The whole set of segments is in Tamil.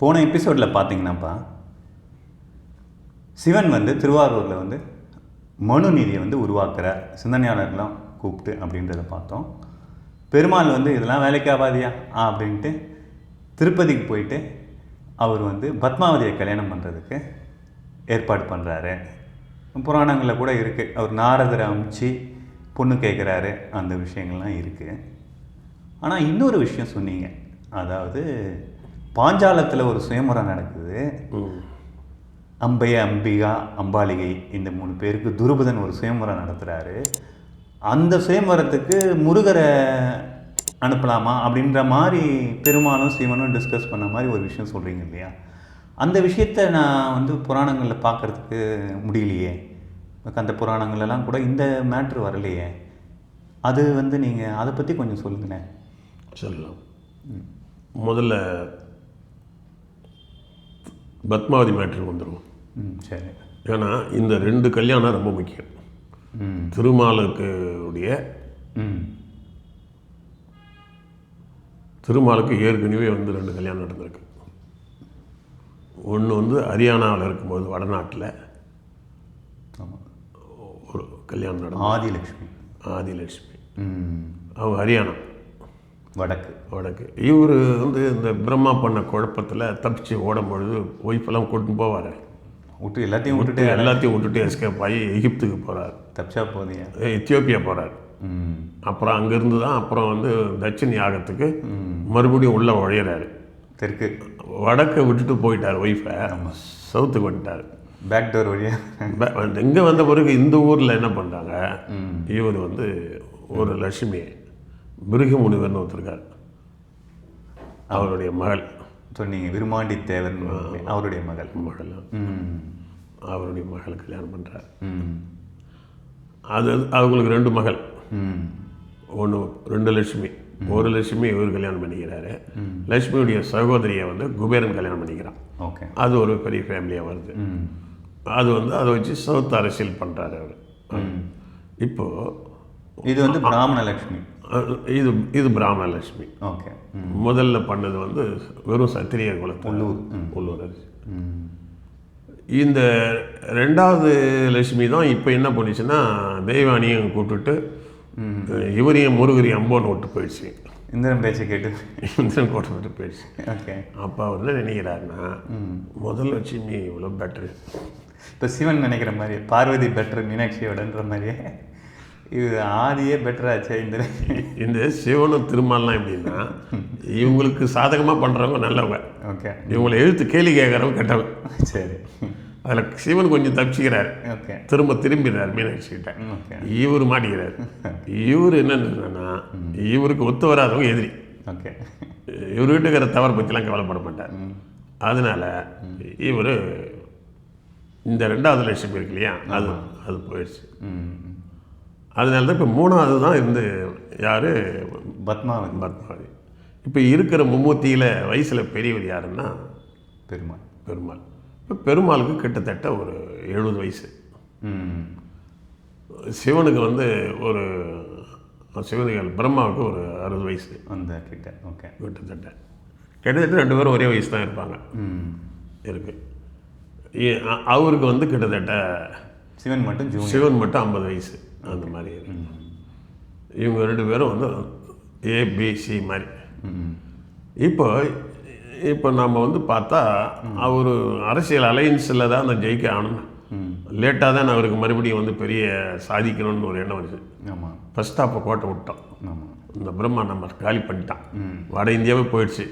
போன எபிசோடில் பார்த்தீங்கன்னாப்பா சிவன் வந்து திருவாரூரில் வந்து மனு நீதியை வந்து உருவாக்குற சிந்தனையாளர்லாம் கூப்பிட்டு அப்படின்றத பார்த்தோம். பெருமாள் வந்து இதெல்லாம் வேலைக்காவாதியா ஆ அப்படின்ட்டு திருப்பதிக்கு போயிட்டு அவர் வந்து பத்மாவதியை கல்யாணம் பண்ணுறதுக்கு ஏற்பாடு பண்ணுறாரு புராணங்களில் கூட இருக்குது அவர் நாரதரை அமுச்சு பொண்ணு கேட்குறாரு அந்த விஷயங்கள்லாம் இருக்குது ஆனால் இன்னொரு விஷயம் சொன்னீங்க. அதாவது பாஞ்சாலத்தில் ஒரு சுயமுறை நடக்குது. அம்பைய அம்பிகா அம்பாலிகை இந்த மூணு பேருக்கு துருபதன் ஒரு சுயமுறை நடத்துகிறாரு அந்த சுயமுறத்துக்கு முருகரை அனுப்பலாமா அப்படின்ற மாதிரி பெருமானும் சிவனும் டிஸ்கஸ் பண்ண மாதிரி ஒரு விஷயம் சொல்கிறீங்க இல்லையா? அந்த விஷயத்தை நான் வந்து புராணங்களில் பார்க்கறதுக்கு முடியலையே. அந்த புராணங்கள்லாம் கூட இந்த மேட்ரு வரலையே. அது வந்து நீங்கள் அதை பற்றி கொஞ்சம் சொல்லுங்களேன். சொல்லலாம். முதல்ல பத்மாவதி மேட்ருக்கு வந்துடும் ம் சரி. ஏன்னா இந்த ரெண்டு கல்யாணம் ரொம்ப முக்கியம். திருமாலுக்கு உடைய திருமாலுக்கு ஏற்கனவே வந்து ரெண்டு கல்யாணம் நடந்திருக்கு. ஒன்று வந்து ஹரியானாவில் இருக்கும்போது வடநாட்டில் ஒரு கல்யாணம் நடந்தது. ஆதிலட்சுமி. ம். அவங்க ஹரியானா. வடக்கு. வடக்கு. இவர் வந்து இந்த பிரம்மா பண்ண குழப்பத்தில் தப்பிச்சு ஓடும் பொழுது ஒய்ஃபெல்லாம் கூட்டின்னு போவார். விட்டு எல்லாத்தையும் விட்டுட்டு எல்லாத்தையும் விட்டுட்டு எஸ்கேப் ஆகி எகிப்துக்கு போகிறார் தப்பிச்சா போதியா? எத்தியோப்பியா போகிறார் அப்புறம் அங்கேருந்து தான் அப்புறம் வந்து தட்சிண யாகத்துக்கு மறுபடியும் உள்ளே உழையிறாரு தெற்கு. வடக்கை விட்டுட்டு போயிட்டார் ஒய்ஃபை சவுத்துக்கு வந்துட்டார். பேக் டோர் வழியாக இங்கே வந்த பிறகு இந்த ஊரில் என்ன பண்ணுறாங்க இவர் வந்து ஒரு லட்சுமி. மிருக முனிவர்னு ஒருத்தருக்கார். அவருடைய மகள். சொன்னீங்க விருமாண்டி தேவன் அவருடைய மகள். மகள். அவருடைய மகள் கல்யாணம் பண்ணுறார் அது அவங்களுக்கு ரெண்டு மகள். ஒன்று ரெண்டு லட்சுமி. ஒரு லட்சுமி இவர் கல்யாணம் பண்ணிக்கிறாரு. லட்சுமியுடைய சகோதரியை வந்து குபேரன் கல்யாணம் பண்ணிக்கிறான். ஓகே. அது ஒரு பெரிய ஃபேமிலியாக வருது. அது வந்து அதை வச்சு சவுத் அரசியல் பண்ணுறாரு அவர். இப்போது இது வந்து பிராமண லட்சுமி. இது இது பிராமண லட்சுமி ஓகே முதல்ல பண்ணது வந்து வெறும் சத்திரிய குலத்தில். உள்ளூர். அரிசி. ம். இந்த ரெண்டாவது லட்சுமி தான் இப்போ என்ன பண்ணுச்சுன்னா தெய்வானியும் கூப்பிட்டுட்டு இவரையும் முருகரையும் அம்போன்னு விட்டு போயிடுச்சு. இந்திரன் பேச்சை கேட்டு. இந்திரன் கோட்டை விட்டு போயிடுச்சு. ஓகே. அப்போ அவர் என்ன நினைக்கிறாருன்னா முதல் லட்சுமி இவ்வளோ பெட்ரு இப்போ சிவன் நினைக்கிற மாதிரி பார்வதி பெட்டர் மீனாட்சியோடன்ற மாதிரியே. இது ஆதியே பெட்டராச்சே இந்த இந்த சிவனும் திருமால்லாம் எப்படின்னா இவங்களுக்கு சாதகமாக பண்ணுறவங்க நல்லவங்க. ஓகே இவங்களை எழுத்து கேள்வி கேட்குறவங்க கெட்டவங்க சரி. அதில் சிவன் கொஞ்சம் தப்பிச்சுக்கிறார். ஓகே திரும்ப திரும்பிடுறார் மீனாட்சி கிட்ட. இவர் மாட்டிக்கிறார். இவர் என்னன்னா இவருக்கு ஒத்து வராதவங்க எதிரி. ஓகே இவர் வீட்டுக்கிற தவறை பற்றிலாம் கவலைப்பட மாட்டார். அதனால இவர் இந்த ரெண்டாவது லட்சம் இருக்கு இல்லையா? அது அது போயிடுச்சு. அதனால தான் இப்போ மூணாவது தான் இருந்து யார்? பத்மாவதி. பத்மாவதி. இப்போ இருக்கிற மும்மூர்த்தியில் வயசில் பெரியவர் யாருன்னா? பெருமாள். பெருமாள். இப்போ பெருமாளுக்கு கிட்டத்தட்ட ஒரு எழுபது வயசு. சிவனுக்கு வந்து ஒரு சிவனுக்கு பிரம்மாவுக்கு ஒரு அறுபது வயசு. அந்த கிட்ட ஓகே. கிட்டத்தட்ட. கிட்டத்தட்ட ரெண்டு பேரும் ஒரே வயசு தான் இருப்பாங்க. ம். இருக்கு. இ- அ- அவருக்கு வந்து கிட்டத்தட்ட சிவன் மட்டும் சிவன் மட்டும் ஐம்பது வயசு. அந்த மாதிரி இவங்க ரெண்டு பேரும் வந்து ஏபிசி மாதிரி. இப்போ இப்போ நம்ம வந்து பார்த்தா அவர் அரசியல் அலையன்ஸில் தான் அந்த ஜெயிக்க ஆகணும் லேட்டாக தான் அவருக்கு மறுபடியும் வந்து பெரிய சாதிக்கணும்னு ஒரு எண்ணம் வருது ஆமாம் ஃபஸ்ட்டு அப்போ கோட்டை விட்டோம். இந்த பிரம்மா நம்ம காலி பண்ணிட்டான். வட இந்தியாவே போயிடுச்சு.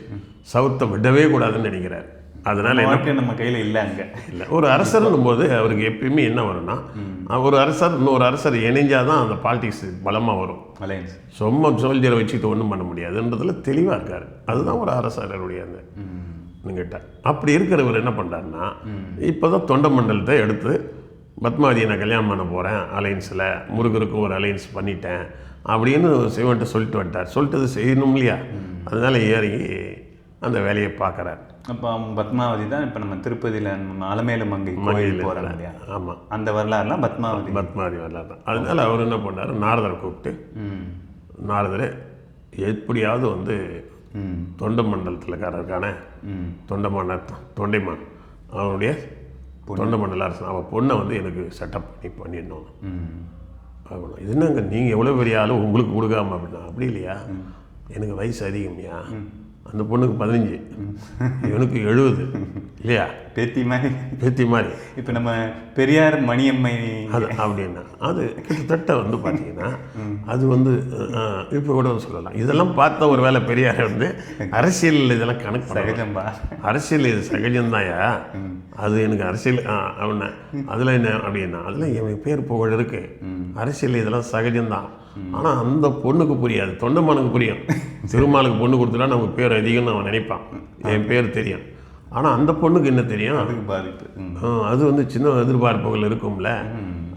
சவுத்தை விடவே கூடாதுன்னு நினைக்கிறார். அதனால என்ன நம்ம கையில் இல்லை அங்கே. இல்லை ஒரு அரசர்னும் போது அவருக்கு எப்பயுமே என்ன வரும்னா ஒரு அரசர் இன்னொரு அரசர் இணைஞ்சாதான் அந்த பாலிடிக்ஸ் பலமாக வரும். அலையன்ஸ் சும்மா சோல்ஜரை வச்சுக்கிட்டு ஒன்றும் பண்ண முடியாதுன்றதுல தெளிவாக இருக்கார். அதுதான் ஒரு அரசருடைய அந்த கிட்ட அப்படி இருக்கிறவர் என்ன பண்ணுறாருன்னா இப்போ தான் தொண்டை மண்டலத்தை எடுத்து பத்மாவதியை நான் கல்யாணம் பண்ண போகிறேன் அலையன்ஸில் முருகருக்கு ஒரு அலையன்ஸ் பண்ணிட்டேன் அப்படின்னு சிவன்ட்ட சொல்லிட்டு வந்துட்டார். சொல்லிட்டது செய்யணும் இல்லையா? அதனால இறங்கி அந்த வேலையை பார்க்குறார். அப்போ பத்மாவதி தான் இப்போ நம்ம திருப்பதியில் அலமேலு மங்கை கோயில் போகிறோம் இல்லையா? ஆமாம் அந்த வரலாறுலாம் பத்மாவதி. பத்மாவதி வரலாறு தான். அதனால அவர் என்ன பண்ணார்? நாரதரை கூப்பிட்டு ம். நாரதரை எப்படியாவது வந்து ம். தொண்டை மண்டலத்தில் இருக்கானே ம் தொண்டைமான தொண்டைமான் அவனுடைய தொண்டை மண்டல அரசன் அவன் பொண்ணை வந்து எனக்கு செட்டப் பண்ணி பண்ணிடணும். ம். அப்படின்னா இது என்னங்க நீங்கள் எவ்வளோ பெரிய ஆளு உங்களுக்கு கொடுக்காம அப்படின்னா அப்படி இல்லையா? எனக்கு வயசு அதிகம்யா? அந்த பொண்ணுக்கு பதினஞ்சு இவனுக்கு எழுபது இல்லையா? பேத்தி மாதிரி. பேத்தி மாதிரி. இப்போ நம்ம பெரியார் மணியம்மை. அது அப்படின்னா அது கிட்டத்தட்ட வந்து பார்த்தீங்கன்னா அது வந்து இப்போ கூட சொல்லலாம். இதெல்லாம் பார்த்த ஒரு வேளை பெரியார் வந்து அரசியல் இதெல்லாம் கணக்கு சகஜம்பா. அரசியல் இது சகஜம்தாயா? அது எனக்கு அரசியல் அப்படின்னா அதில் என்ன அப்படின்னா அதில் என் பேர் புகழ் இருக்கு. அரசியல் இதெல்லாம் சகஜம்தான். ஆனால் அந்த பொண்ணுக்கு புரியாது. தொண்டமானுக்கு புரியும். திருமாலுக்கு பொண்ணு கொடுத்துட்டா நமக்கு பேர் அதிகம்னு அவன் நினைப்பான். என் பேர் தெரியும். ஆனால் அந்த பொண்ணுக்கு என்ன தெரியும்? அதுக்கு பாதிப்பு. அது வந்து சின்ன எதிர்பார்ப்புகள் இருக்கும்ல.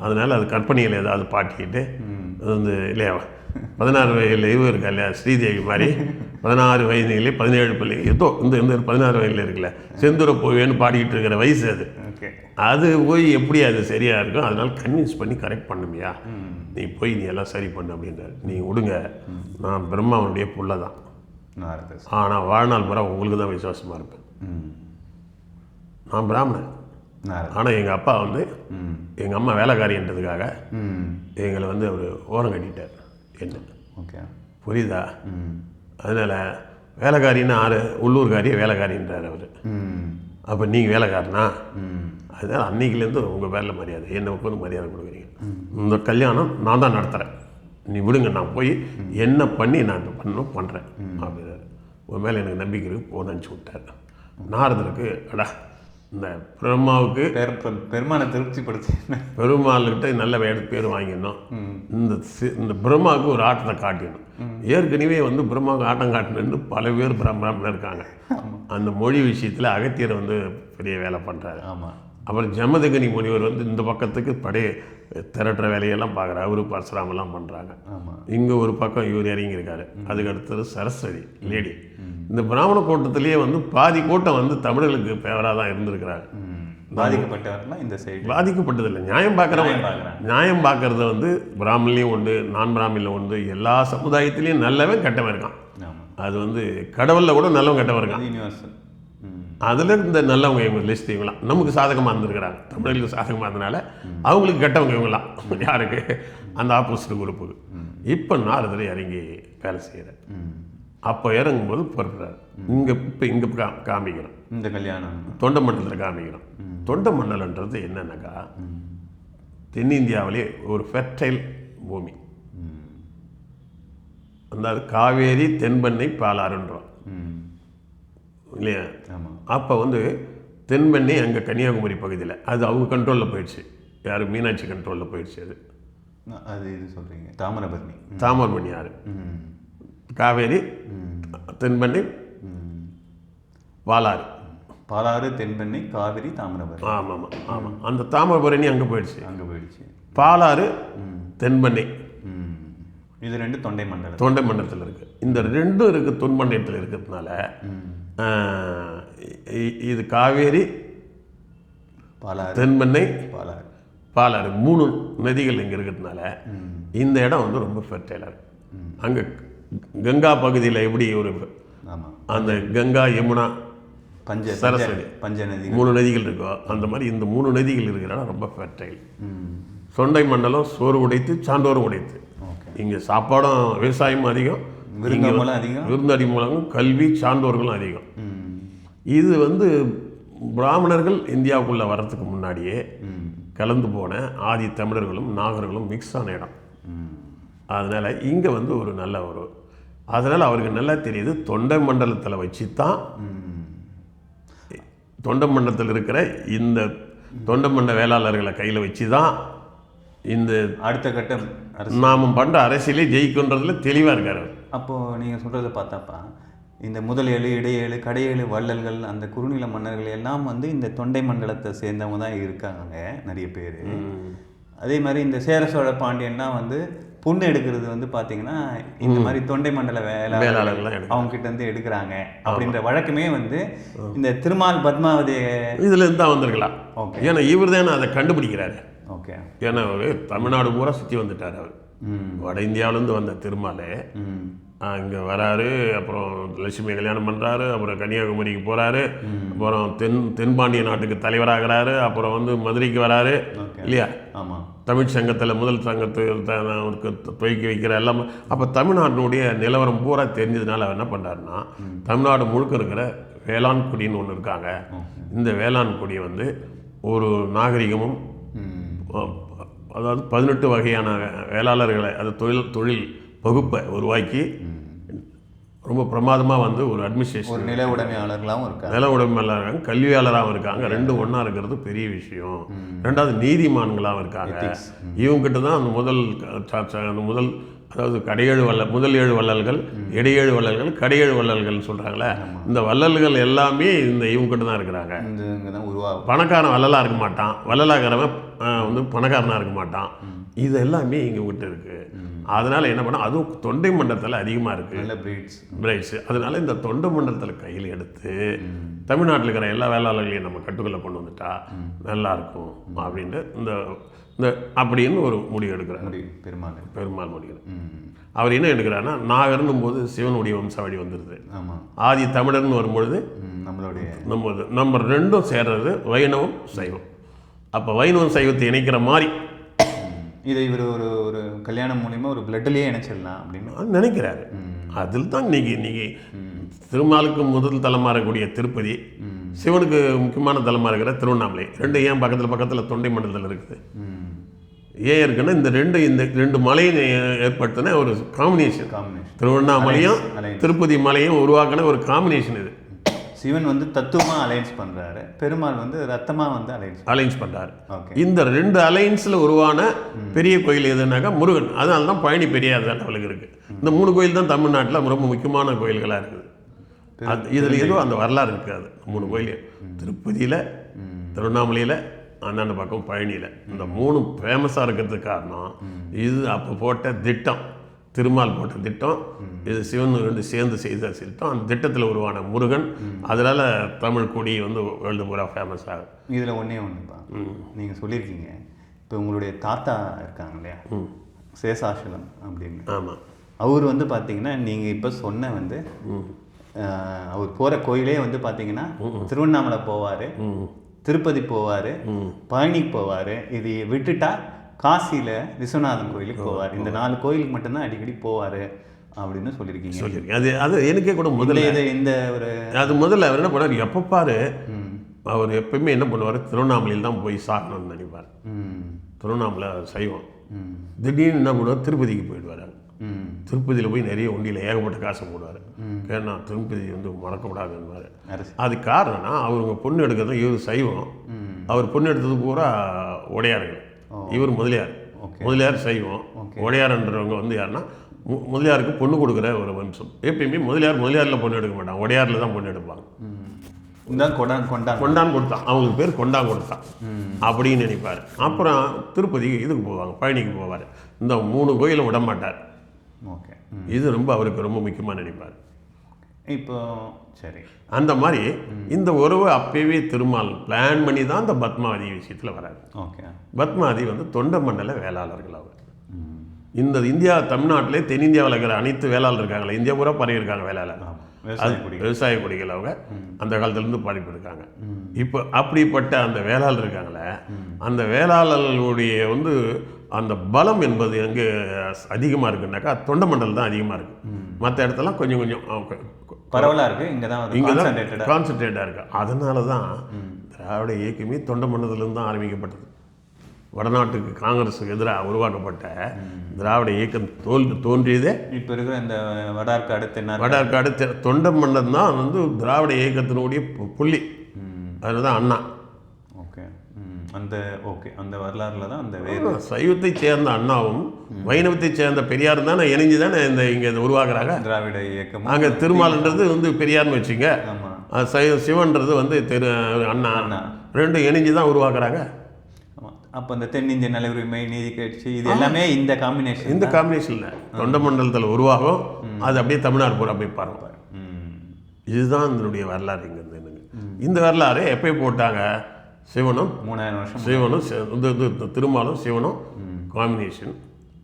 அதனால அது கற்பனையில் ஏதாவது பாட்டிக்கிட்டு அது வந்து இல்லையா? பதினாறு வயதில் இவ இருக்கா இல்லையா? ஸ்ரீதேவி மாதிரி. பதினாறு வயதிலே பதினேழு பிள்ளை. ஏதோ இந்த இந்த பதினாறு வயதில் இருக்குல்ல. செந்தூர போவேன்னு பாடிக்கிட்டு இருக்கிற வயசு அது. அது போய் எப்படி அது சரியாக இருக்கும் அதனால கன்வின்ஸ் பண்ணி கரெக்ட் பண்ணுமியா? நீ போய் நீ எல்லாம் சரி பண்ணு அப்படின்றாரு. நீ விடுங்க நான் பிரம்மாவனுடைய புள்ள தான் ஆனால் வாழ்நாள் பூரா உங்களுக்கு தான் விசுவாசமாக இருப்பேன் நான் பிராமணன். ஆனால் எங்கள் அப்பா வந்து எங்கள் அம்மா வேலைக்காரின்றதுக்காக எங்களை வந்து அவர் ஓரம் கட்டிட்டார் என்ன. ஓகே. புரியுதா? அதனால் வேலைக்காரின்னு ஆறு உள்ளூர்காரியை வேலைக்காரின்றார் அவர். அப்போ நீங்கள் வேலைக்காரனா? ம். அதனால் அன்னைக்குலேருந்து உங்கள் பேரில் மரியாதை என்னை உட்காந்து மரியாதை கொடுக்குறீங்க? இந்த கல்யாணம் நான் தான் நடத்துகிறேன் நீ விடுங்க நான் போய் என்ன பண்ணி நான் பண்ணணும் பண்ணுறேன் அப்படின்னாரு. உன் மேலே எனக்கு நம்பிக்கை இருக்கு போன்னு அனுப்பிச்சி விட்டார் நாரதருக்கு அடா இந்த பிரம்மாவுக்கு பெரு பெரு- பெருமானை திருப்திப்படுத்தி. பெருமாள்கிட்ட நல்ல பேர் வாங்கிடணும் இந்த சி- இந்த பிரம்மாவுக்கு ஒரு ஆட்டத்தை காட்டிடணும் ஏற்கனவே வந்து பிரம்மாவுக்கு ஆட்டம் காட்டணுன்னு பல பேர் பிராமணர் இருக்காங்க. அந்த மொழி விஷயத்தில் அகத்தியர் வந்து பெரிய வேலை பண்ணுறாரு ஆமாம் அப்புறம் ஜமதகனி முனிவர் வந்து இந்த பக்கத்துக்கு படை திரட்டுற வேலையெல்லாம் பார்க்குறாரு. அவரு பரசுராமெல்லாம் பண்ணுறாங்க இங்கே ஒரு பக்கம் இவர் இறங்கியிருக்காரு. அதுக்கு அடுத்தது சரஸ்வதி லேடி. இந்த பிராமண கூட்டத்திலேயே வந்து பாதி கூட்டம் வந்து தமிழர்களுக்கு ஃபேவராக தான் இருந்திருக்கிறாங்க ம் பாதிக்கப்பட்டவர்லாம் இந்த சைடு பாதிக்கப்பட்டதில்லை. நியாயம் பார்க்குறவங்க நியாயம் பார்க்கறது வந்து பிராமணிலையும் உண்டு நான் பிராமணியில் உண்டு. எல்லா சமுதாயத்திலையும் நல்லவன் கெட்டவன் இருக்கான். அது வந்து கடவுளில் கூட நல்லவன் கெட்டவன் இருக்கான். யூனிவர்சல் அதில் இந்த நல்லவங்க இவங்க லிஸ்ட் இவங்களாம் நமக்கு சாதகமாக இருந்திருக்கிறாங்க. தமிழர்களுக்கு சாதகமாக இருந்தனால அவங்களுக்கு கெட்டவங்க இவங்களாம் யாருக்கு? அந்த ஆப்போசிட் குரூப்புக்கு இப்போ நாரதில் இறங்கி வேலை செய்கிறார் ம். அப்போ இறங்கும்போது பொறுப்புறாரு இங்கே இப்போ இங்கே கா காமிக்கிறோம். இந்த கல்யாணம். தொண்டை மண்டலத்தில் காமிக்கிறோம். தொண்டை மண்டலன்றது என்னன்னாக்கா தென்னிந்தியாவிலே ஒரு ஃபெர்டைல் பூமி. அந்த காவேரி தென்பெண்ணை பாலாறுன்றோம். ம். இல்லையா? அப்போ வந்து தென்பெண்ணை அங்கே கன்னியாகுமரி பகுதியில் அது அவங்க கண்ட்ரோலில் போயிடுச்சு. யார் மீனாட்சி கண்ட்ரோலில் போயிடுச்சு அது. அது இது சொல்கிறீங்க தாமிரபரணி. தாமரமணி ஆறு ம். காவேரி தென்பெண்ணை பாலாறு பாலாறு தென்பெண்ணை காவிரி தாமிரபரணி. ஆமாம் ஆமாம் ஆமாம் அந்த தாமிரபரணி அங்கே போயிடுச்சு. அங்கே போயிடுச்சு. பாலாறு தென்பெண்ணை. இது ரெண்டு தொண்டை மண்டலம் தொண்டை மண்டலத்தில் இருக்குது இந்த ரெண்டும் இருக்குது தொன்மண்டலத்தில் இருக்கிறதுனால இது காவேரி பாலாறு. தென்பெண்ணை பாலாறு. பாலாறு. மூணு நதிகள் இங்கே இருக்கிறதுனால இந்த இடம் வந்து ரொம்ப ஃபெர்டைலாக இருக்கு. அங்கே கங்கா பகுதியில் எப்படி ஒரு அந்த கங்கா யமுனா பஞ்ச சரஸ்வதி. பஞ்ச- நதி மூணு நதிகள் இருக்கோ அந்த மாதிரி இந்த மூணு நதிகள் இருக்கிற இடம் ரொம்ப ஃபெர்டைல் ம். சொண்டை மண்டலம் சோறு உடைத்து சான்றோரும் உடைத்து. இங்கே சாப்பாடும் விவசாயமும் அதிகம். அதிகம்? விருந்தாடி மூலமும் கல்வி சான்றோர்களும் அதிகம். இது வந்து பிராமணர்கள் இந்தியாவுக்குள்ளே வர்றதுக்கு முன்னாடியே கலந்து போன ஆதி தமிழர்களும் நாகர்களும் மிக்ஸ் ஆன இடம். அதனால் இங்கே வந்து ஒரு நல்ல ஒரு அதனால் அவருக்கு நல்லா தெரியுது. தொண்டை மண்டலத்தில் வச்சு தான் தொண்டை மண்டலத்தில் இருக்கிற இந்த தொண்டை மண்ட வேளாளர்களை கையில் வச்சு தான் இந்த அடுத்த கட்டம் நாம பண்ணுற அரசியலே ஜெயிக்குன்றதுல தெளிவாக இருக்கார். அப்போது நீங்கள் சொல்கிறத பார்த்தாப்பா இந்த முதலேழு இடையேழு கடையேழு வள்ளல்கள் அந்த குறுநில மன்னர்கள் எல்லாம் வந்து இந்த தொண்டை மண்டலத்தை சேர்ந்தவங்க தான் இருக்காங்க நிறைய பேர். அதே மாதிரி இந்த சேர சோழ பாண்டியன்லாம் வந்து புண்ணு எடுக்கிறது வந்து பார்த்தீங்கன்னா இந்த மாதிரி தொண்டை மண்டல வேளாளர்கள். அவங்க கிட்ட இருந்து எடுக்கிறாங்க அப்படின்ற வழக்கமே வந்து இந்த திருமால் பத்மாவதி இதுலேருந்து தான் வந்திருக்கலாம். ஓகே. ஏன்னா இவர் தானே அதை கண்டுபிடிக்கிறாரு. ஓகே. ஏன்னா அவர் தமிழ்நாடு பூரா சுற்றி வந்துட்டார் அவர். வட இந்தியாவிலேருந்து வந்த திருமாலே. ம் அங்கே வராரு அப்புறம் லட்சுமி கல்யாணம் பண்ணுறாரு அப்புறம் கன்னியாகுமரிக்கு போகிறாரு அப்புறம் தென் தென்பாண்டிய நாட்டுக்கு தலைவராகிறாரு அப்புறம் வந்து மதுரைக்கு வராரு. இல்லையா? ஆமாம் தமிழ் சங்கத்தில் முதல் அவருக்கு துவக்கி வைக்கிற எல்லாம் அப்போ தமிழ்நாட்டினுடைய நிலவரம் பூரா தெரிஞ்சதுனால அவர் என்ன பண்ணுறாருன்னா தமிழ்நாடு முழுக்க இருக்கிற வேளாண் குடின்னு ஒன்று இருக்காங்க. இந்த வேளாண் குடி வந்து ஒரு நாகரிகமும் அதாவது பதினெட்டு வகையான வேளாளர்களை அது தொழில் தொழில் பகுப்பை உருவாக்கி ரொம்ப பிரமாதமாக வந்து ஒரு அட்மினிஸ்ட்ரேஷன் ஒரு நில உடைமையாளர்களாகவும் இருக்காங்க. நில உடைமையாளராக கல்வியாளராகவும் இருக்காங்க. ரெண்டும் ஒன்றா இருக்கிறது பெரிய விஷயம். ரெண்டாவது நீதிமான்களாகவும் இருக்காங்க. இவங்ககிட்ட தான் அந்த முதல் அந்த முதல் அதாவது கடையேழு வல்ல முதல் ஏழு வள்ளல்கள் இடையேழு வள்ளல்கள் கடையேழு வள்ளல்கள்னு சொல்கிறாங்களே இந்த வள்ளல்கள் எல்லாமே இந்த இவங்ககிட்ட தான் இருக்கிறாங்க. பணக்காரன் வள்ளலாக இருக்க மாட்டான். வள்ளலாகிறவன் வந்து பணக்காரனாக இருக்க மாட்டான். இது எல்லாமே இங்கே விட்டு இருக்கு. அதனால் என்ன பண்ண அதுவும் தொண்டை மண்டலத்தில் அதிகமாக இருக்குது நல்ல பிரீட்ஸ் பிரைட்ஸு அதனால இந்த தொண்டை மண்டலத்தில் கையில் எடுத்து தமிழ்நாட்டில் இருக்கிற எல்லா வேளாளர்களையும் நம்ம கட்டுக்குள்ளே கொண்டு வந்துட்டா நல்லா இருக்கும் அப்படின்ட்டு இந்த இந்த அப்படின்னு ஒரு முடிவு எடுக்கிறார். பெருமாள். பெருமாள் முடிவு. அவர் என்ன எடுக்கிறாருன்னா நாகர்னும் போது சிவனுடைய வம்சாவளி வந்துடுது ஆதி தமிழர்னு வரும்பொழுது நம்மளுடைய நம்ம நம்ம ரெண்டும் சேர்றது வைணவம் சைவம். அப்போ வைணவம் சைவத்தை இணைக்கிற மாதிரி இதை இவர் ஒரு ஒரு கல்யாணம் மூலியமா ஒரு பிளட்லேயே இணைச்சிடலாம் அப்படின்னு. நினைக்கிறாரு. அதில் தான் இன்னைக்கு இன்னைக்கு திருமாலுக்கு முதல் தலமாக இருக்கக்கூடிய திருப்பதி சிவனுக்கு முக்கியமான தலமாக இருக்கிற திருவண்ணாமலை. ரெண்டு ஏன் பக்கத்தில் பக்கத்தில் தொண்டை மண்டலத்தில் இருக்குது? ஏன் இருக்குன்னா இந்த ரெண்டு இந்த ரெண்டு மலையும் ஏற்படுத்தின ஒரு காம்பினேஷன் காம்பினேஷன் திருவண்ணாமலையும். திருப்பதி மலையும் உருவாக்கின ஒரு காம்பினேஷன் இது. சிவன் வந்து தத்துவமா அலைன்ஸ் பண்றாரு பெருமாள் வந்து ரத்தமா வந்து அலைன்ஸ் அலைன்ஸ் பண்ணுறாரு ஓகே இந்த ரெண்டு அலைன்ஸில் உருவான பெரிய கோயில் எதுனாக்கா முருகன். அதனால தான் பழனி பெரியார் லெவலுக்கு இருக்குது இந்த மூணு கோயில் தான் தமிழ்நாட்டில் ரொம்ப முக்கியமான கோயில்களாக இருக்குது. அது இதில் எதுவும் அந்த வரலாறு இருக்காது மூணு கோயில். திருப்பதியில் திருவண்ணாமலையில் அந்தாண்ட பக்கம் பழனியில். இந்த மூணு ஃபேமஸாக இருக்கிறதுக்கு காரணம் இது அப்போ போட்ட திட்டம். திருமால் போட்ட திட்டம் இது சிவன் ரெண்டு சேர்ந்து செய்த திட்டம். அந்த திட்டத்தில் உருவான முருகன் அதனால் தமிழ் கொடி வந்து வேர்ல்டு பூரா ஃபேமஸ் ஆகும் இதுல ஒண்ணே ஒண்ணுப்பா நீங்க சொல்லியிருக்கீங்க. இப்போ உங்களுடைய தாத்தா இருக்காங்க இல்லையா சேஷாசலம் அப்படின்னு. ஆமாம் அவர் வந்து பார்த்தீங்கன்னா நீங்க இப்போ சொன்ன வந்து அவர் போற கோயிலே வந்து பார்த்தீங்கன்னா திருவண்ணாமலை போவாரு திருப்பதி போவாரு பழனிக்கு போவாரு. இது விட்டுட்டா காசியில விஸ்வநாதன் கோயிலுக்கு போவார். இந்த நாலு கோயிலுக்கு மட்டும்தான் அடிக்கடி போவாரு அப்படின்னு சொல்லியிருக்கீங்க. சொல்லியிருக்கேன் அது அது எனக்கே கூட முதல்ல. இது இந்த ஒரு அது முதல்ல அவர் என்ன பண்ணார் எப்போ பாரு அவர் எப்பயுமே என்ன பண்ணுவார்? திருவண்ணாமலையில் தான் போய் சாகணும்னு நினைப்பார். திருவண்ணாமலை சைவம். திடீர்னு என்ன பண்ணுவார்? திருப்பதிக்கு போயிடுவார் திருப்பதியில் போய் நிறைய உண்டியில் ஏகப்பட்ட காசை போடுவார். ஏன்னா திருப்பதி வந்து மறக்கக்கூடாதுன்னுவார். அரசு. அது காரணம்னா அவருங்க பொண்ணு எடுக்கிறது இவர் சைவம். அவர் பொண்ணு எடுத்தது பூரா உடையார்கள். இவர் முதலியார். முதலியார் சைவம் உடையார்ன்றவங்க வந்து யாருன்னா முதலியாருக்கு பொண்ணு கொடுக்குற ஒரு வம்சம் எப்பயுமே முதலியார் முதலியாரில் பொண்ணு எடுக்க மாட்டாங்க. உடையாரில் தான் பொண்ணு எடுப்பாங்க. கொண்டான் கொண்டான். கொண்டான் கொடுத்தான். அவங்களுக்கு பேர் கொண்டான் கொடுத்தான். அப்படின்னு நினைப்பார். அப்புறம் திருப்பதி இதுக்கு போவாங்க பழனிக்கு போவார். இந்த மூணு கோயிலும் விட மாட்டார் ஓகே இது ரொம்ப அவருக்கு ரொம்ப முக்கியமாக நினைப்பார். இப்போ சரி. அந்த மாதிரி இந்த உறவு அப்பவே திருமால் பிளான் பண்ணி தான் இந்த பத்மாவதி விஷயத்தில் வராரு. ஓகே. பத்மாவதி வந்து தொண்ட மண்டல வேளாளர்கள் அவர். இந்த இந்தியா தமிழ்நாட்டிலே தென்னிந்தியாவில் இருக்கிற அனைத்து வேளாளர் இருக்காங்களே இந்தியா பூரா பரவி இருக்காங்க வேளாளர். விவசாய குடிகள். அவங்க. அந்த காலத்துலேருந்து படிப்பு இருக்காங்க இப்போ அப்படிப்பட்ட அந்த வேளாளர் இருக்காங்களே அந்த வேளாளர்களுடைய வந்து அந்த பலம் என்பது எங்கே அதிகமாக இருக்குன்னாக்கா தொண்டமண்டல் தான் அதிகமாக இருக்குது மற்ற இடத்தெல்லாம் கொஞ்சம் கொஞ்சம் அவங்க- பரவலா இருக்கு. இங்க தான் இங்கே தான் கான்சன்ட்ரேட்டாக இருக்கு. அதனால தான் திராவிட இயக்கமே தொண்டமண்டலத்திலிருந்து தான் ஆரம்பிக்கப்பட்டது. வடநாட்டுக்கு காங்கிரஸுக்கு எதிராக உருவாக்கப்பட்ட திராவிட இயக்கம் தோல் தோன்றியதே இப்போ இருக்கிற இந்த வடார்க்காடு தென்னார் வடஆற்காடு தெ- தொண்டமண்டலம் தான் வந்து திராவிட இயக்கத்தினுடைய புள்ளி. அதில் தான் அண்ணா. அந்த ஓகே அந்த வரலாறுல தான் அந்த வேறு சைவத்தை சேர்ந்த அண்ணாவும் வைணவத்தை சேர்ந்த பெரியார் தானே இணைஞ்சு தானே இந்த இங்கே உருவாக்குறாங்க திராவிட இயக்கம் அங்கே திருமால்ன்றது வந்து பெரியார்னு வச்சுங்க. ஆமா. அது சைவ சிவன்றது வந்து திரு அண்ணா. அண்ணா. ரெண்டும் இணைஞ்சு தான் உருவாக்குறாங்க. அப்போ இந்த தென்னிந்திய நல உரிமை நீதி கட்சி இது எல்லாமே இந்த காம்பினேஷன் இந்த காம்பினேஷனில் தொண்டமண்டலத்தில் உருவாகும். அது அப்படியே தமிழ்நாடு பூரா போய் பாருங்க இதுதான் இதனுடைய வரலாறு எனக்கு இந்த வரலாறு எப்போ போட்டாங்க? சிவனும் மூணாயிரம் வருஷம் சிவனும் இந்த திருமாலும் சிவனும் காம்பினேஷன்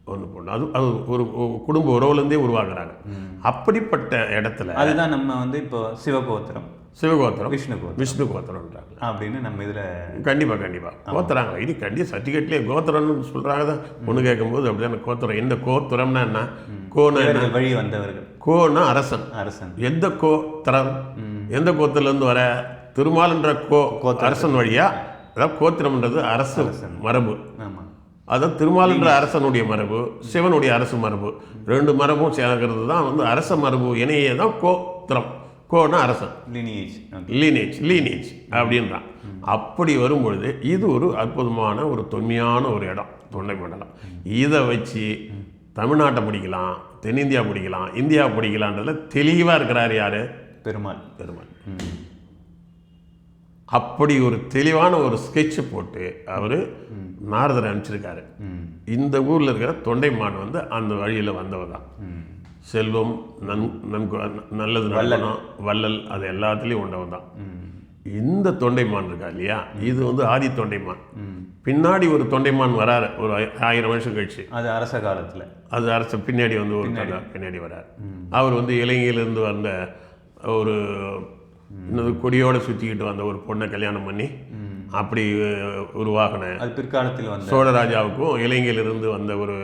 ஒன்று பொண்ணு அது அது ஒரு குடும்ப உறவுலேருந்தே உருவாக்குறாங்க. அப்படிப்பட்ட இடத்துல அதுதான் நம்ம வந்து இப்போ சிவகோத்திரம். சிவகோத்திரம் விஷ்ணு கோத்திரம். விஷ்ணு கோத்திரம்ன்றாங்க. அப்படின்னு நம்ம இதுல கண்டிப்பாக கண்டிப்பாக கோத்திராங்க. இது கண்டிப்பாக சர்டிஃபிகேட்லேயே கோத்திரம்னு சொல்கிறாங்க தான் ஒன்று கேட்கும்போது அப்படிதான் கோத்திரம். எந்த கோத்திரம்னா என்ன? கோனா வழி வந்தவர்கள். கோனா அரசன். அரசன். எந்த கோத்திரம்? எந்த கோத்திரலேருந்து வர திருமால்ன்ற கோ அரசன் வழியா அதாவது கோத்திரம்ன்றது அரசு மரபு. அதான் திருமால்ன்ற அரசனுடைய மரபு சிவனுடைய அரசு மரபு ரெண்டு மரபும் சேர்க்கிறது தான் வந்து அரச மரபு இணையே தான் கோத்திரம். கோனா அரசன். லினியேஜ் லீனேஜ் லீனேஜ் அப்படின்றான். அப்படி வரும்பொழுது இது ஒரு அற்புதமான ஒரு தொன்மையான ஒரு இடம் தொண்டை மண்டலம். இதை வச்சு தமிழ்நாட்டை பிடிக்கலாம் தென்னிந்தியா பிடிக்கலாம் இந்தியா பிடிக்கலான்றதுல தெளிவாக இருக்கிறார் யார்? பெருமாள். பெருமாள். அப்படி ஒரு தெளிவான ஒரு ஸ்கெட்ச் போட்டு அவர் நாரதரை அனுப்பிச்சிருக்காரு. இந்த ஊரில் இருக்கிற தொண்டைமான் வந்து அந்த வழியில் வந்தவர் தான். செல்வம் நன் நன்கு நல்லது நடக்கணும் வள்ளல் அது எல்லாத்துலேயும் உண்டவன் தான். இந்த தொண்டைமான் இருக்கா இல்லையா இது வந்து ஆதி தொண்டைமான். பின்னாடி ஒரு தொண்டைமான் வராரு ஒரு ஆய- ஆயிரம் வருஷம் கழிச்சு அது அரச காலத்துல அது அரசு பின்னாடி வந்து ஒரு பின்னாடி வரார் அவர் வந்து இலங்கையிலேருந்து வந்த ஒரு இன்னொரு கொடியோட சுற்றிக்கிட்டு வந்த ஒரு பொண்ணை கல்யாணம் பண்ணி அப்படி உருவாகின அது பிற்காலத்தில் வந்த சோழராஜாவுக்கும் இலங்கையிலிருந்து வந்த ஒரு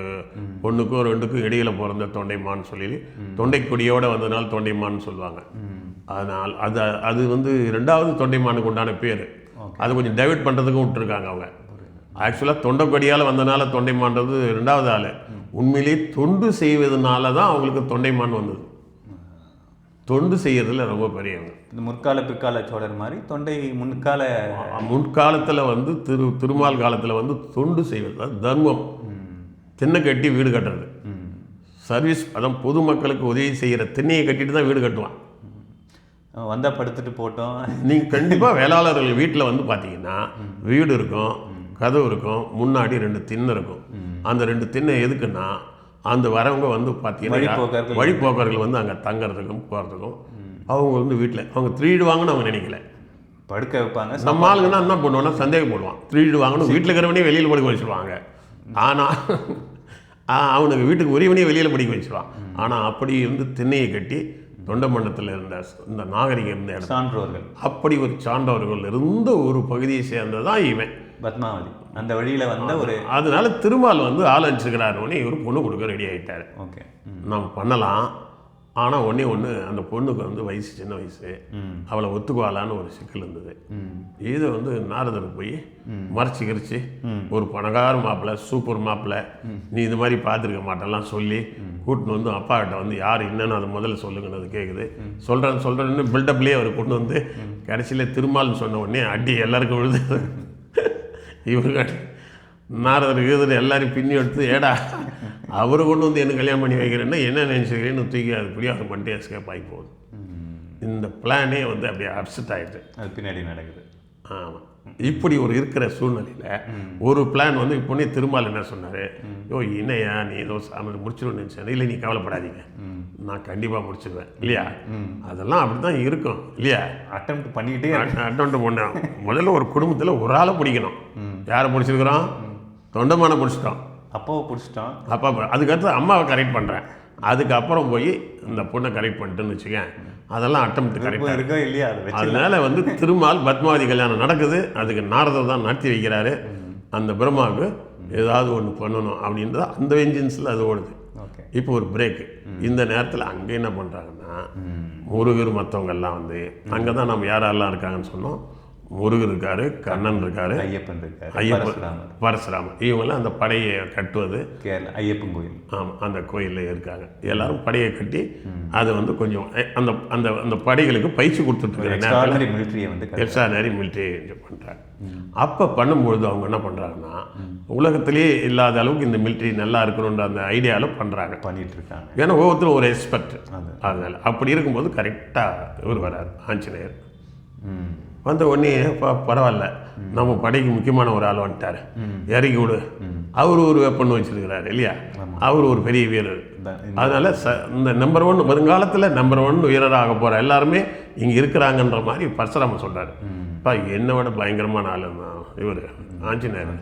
பொண்ணுக்கும் ரெண்டுக்கும் இடையில பிறந்த தொண்டைமான் சொல்லி தொண்டை கொடியோட வந்ததுனால தொண்டைமான்னு சொல்லுவாங்க. அதனால் அது அது வந்து ரெண்டாவது தொண்டைமானுக்கு உண்டான பேர். அது கொஞ்சம் டைவர்ட் பண்ணுறதுக்கும் விட்டுருக்காங்க அவங்க. ஆக்சுவலாக தொண்டைக்கொடியால் வந்தனால தொண்டைமான்றது ரெண்டாவது ஆள். உண்மையிலேயே தொண்டு செய்வதனால தான் அவங்களுக்கு தொண்டைமான் வந்தது. தொண்டு செய்யறதுல ரொம்ப பெரியவங்க. இந்த முற்கால பிற்கால சோழர் மாதிரி தொண்டை முன்கால முன்காலத்தில் வந்து திரு திருமால் காலத்தில் வந்து தொண்டு செய்வது தர்மம். திண்ணை கட்டி வீடு கட்டுறது. சர்வீஸ் அதான் பொதுமக்களுக்கு உதவி செய்கிற திண்ணையை கட்டிட்டு தான் வீடு கட்டுவான். வந்தா படுத்துட்டு போட்டோம். நீங்கள் கண்டிப்பாக வேளாளர்கள் வீட்டில் வந்து பார்த்தீங்கன்னா வீடு இருக்கும் கதவு இருக்கும் முன்னாடி ரெண்டு திண்ணை இருக்கும். அந்த ரெண்டு திண்ணை எதுக்குன்னா அந்த வரவங்க வந்து பார்த்தீங்கன்னா. வழிப்போக்கர்கள். வந்து அங்கே தங்கறதுக்கும் போகிறதுக்கும் அவங்க வந்து வீட்டில் அவங்க திருடுவாங்கன்னு அவங்க நினைக்கல. படுக்க வைப்பாங்க நம்ம ஆளுங்கன்னா என்ன பண்ணுவோம்னா சந்தேகப்படுவான் திருடுவாங்கன்னு வீட்டில் இருக்கிறவனே வெளியில் படுக்க வச்சிருவாங்க. ஆனால் அவனுக்கு வீட்டுக்கு உரியவனே வெளியில் படிக்க வச்சிருவான். ஆனால் அப்படி இருந்து திண்ணையை கட்டி தொண்டமண்டலத்தில் இருந்த இந்த நாகரிகம் இருந்த சான்றோர்கள். அப்படி ஒரு சான்றவர்கள் இருந்த ஒரு பகுதியை சேர்ந்ததான் இவன். பத்மாவதி. அந்த வழியில வந்த ஒரு அதனால திருமால் வந்து ஆள் அனுப்பிச்சிருக்கிறாரு. உடனே இவர் பொண்ணு கொடுக்க ரெடி ஆயிட்டாரு. ஓகே. நம்ம பண்ணலாம். ஆனால் ஒன்றே ஒன்று அந்த பொண்ணுக்கு வந்து வயசு சின்ன வயசு. அவளை ஒத்துக்குவாளான்னு ஒரு சிக்கல் இருந்தது. இதை வந்து நாரதர் போய் மறைச்சி கிரிச்சு ஒரு பணக்கார மாப்பிள்ளை சூப்பர் மாப்பிள்ளை நீ இது மாதிரி பார்த்துருக்க மாட்டெல்லாம் சொல்லி கூட்டின்னு வந்து அப்பா கிட்ட வந்து யார் என்னன்னு அதை முதல்ல சொல்லுங்கன்னு அது கேட்குது சொல்கிறேன் சொல்கிறேன்னு பில்டப்லேயே அவர் கொண்டு வந்து கடைசியில் திருமால்னு சொன்ன உடனே அடி எல்லாருக்கும் விழுது. இவருக்கு நாரதர் கீதர் எல்லாரையும் பின்னி எடுத்து ஏடா அவரை கொண்டு வந்து என்ன கல்யாணம் பண்ணி வைக்கிறேன்னா என்ன நினச்சிக்கிறேன்னு தூக்கி அது பிடிவாதம் பண்ணிட்டு எஸ்கேப் ஆகி போகுது. இந்த பிளானே வந்து அப்படியே அப்செட் ஆயிடுது. அது பின்னாடி நடக்குது. ஆமாம் இப்படி ஒரு இருக்கிற சூழ்நிலையில் ஒரு பிளான் வந்து இப்போ திருமால் என்ன சொன்னார்? யோ இணையா நீ ஏதோ சாமி முடிச்சிடும்னு நினச்சேன் இல்லை நீ கவலைப்படாதீங்க. நான் கண்டிப்பாக முடிச்சிடுவேன் இல்லையா? அதெல்லாம் அப்படி தான் இருக்கும். இல்லையா? அட்டம் பண்ணிக்கிட்டே அட்டோன்ட்டு பண்ணோம் முதல்ல ஒரு குடும்பத்தில் ஒரு ஆளை பிடிக்கணும். யாரை பிடிச்சிருக்கிறோம் தொண்டமான பிடிச்சிட்டோம் அப்பாவை பிடிச்சிட்டோம் அப்பா அதுக்கடுத்து அம்மாவை கரெக்ட் பண்ணுறேன் அதுக்கப்புறம் போய் இந்த பொண்ணை கரெக்ட் பண்ணிட்டுன்னு வச்சுக்கேன். அதெல்லாம் அட்டம் கரெக்ட் இப்போ இருக்கோ இல்லையா அதனால வந்து திருமால் பத்மாவதி கல்யாணம் நடக்குது. அதுக்கு நாரதர் தான் நடத்தி வைக்கிறாரு. அந்த பிரம்மாவுக்கு ஏதாவது ஒன்று பண்ணணும் அப்படின்றது அந்த வெஞ்சன்ஸில் அது ஓடுது. இப்போ ஒரு பிரேக்கு இந்த நேரத்தில் அங்கே என்ன பண்ணுறாங்கன்னா முருகர் மற்றவங்க எல்லாம் வந்து அங்கே தான் நம்ம யாரெல்லாம் இருக்காங்கன்னு சொன்னோம். முருகர் இருக்காரு கண்ணன் இருக்காரு ஐயப்பன் இருக்காரு ஐயப்பன் பரசுராமர் இவங்கெல்லாம் அந்த படையை கட்டுவது. கேரளா ஐயப்பன் கோயில். ஆமாம் அந்த கோயிலில் இருக்காங்க. எல்லாரும் படையை கட்டி அது வந்து கொஞ்சம் அந்த அந்த அந்த படைகளுக்கு பயிற்சி கொடுத்துட்டு எக்ஸ்ட்ராடனரி மிலிட்ரியை வந்து எக்ஸ்ட்ரானரி மிலிட்ரி பண்ணுறாங்க அப்போ பண்ணும்பொழுது அவங்க என்ன பண்ணுறாங்கன்னா உலகத்திலேயே இல்லாத அளவுக்கு இந்த மிலிட்ரி நல்லா இருக்கணுன்ற அந்த ஐடியாவில் பண்ணுறாங்க பண்ணிட்டு இருக்காங்க. ஏன்னா ஒவ்வொருத்தரும் ஒரு எக்ஸ்பர்ட் அது. அதனால அப்படி இருக்கும்போது கரெக்டாக இவர் வரார் ஆஞ்சநேயர். வந்த உடனே பரவாயில்ல. நம்ம படைக்கு முக்கியமான ஒரு ஆள் வந்துட்டார். இறக்கி விடு. அவர் ஒரு வெப்பன் வச்சிருக்கிறாரு இல்லையா? அவர் ஒரு பெரிய வீரர். அதனால ச இந்த நம்பர் ஒன் வருங்காலத்தில் நம்பர் ஒன் வீரராக போகிற எல்லாருமே இங்கே இருக்கிறாங்கன்ற மாதிரி பரசுராம சொல்கிறாரு அப்பா என்னை விட பயங்கரமான ஆள் இவர். ஆஞ்சநேயர்.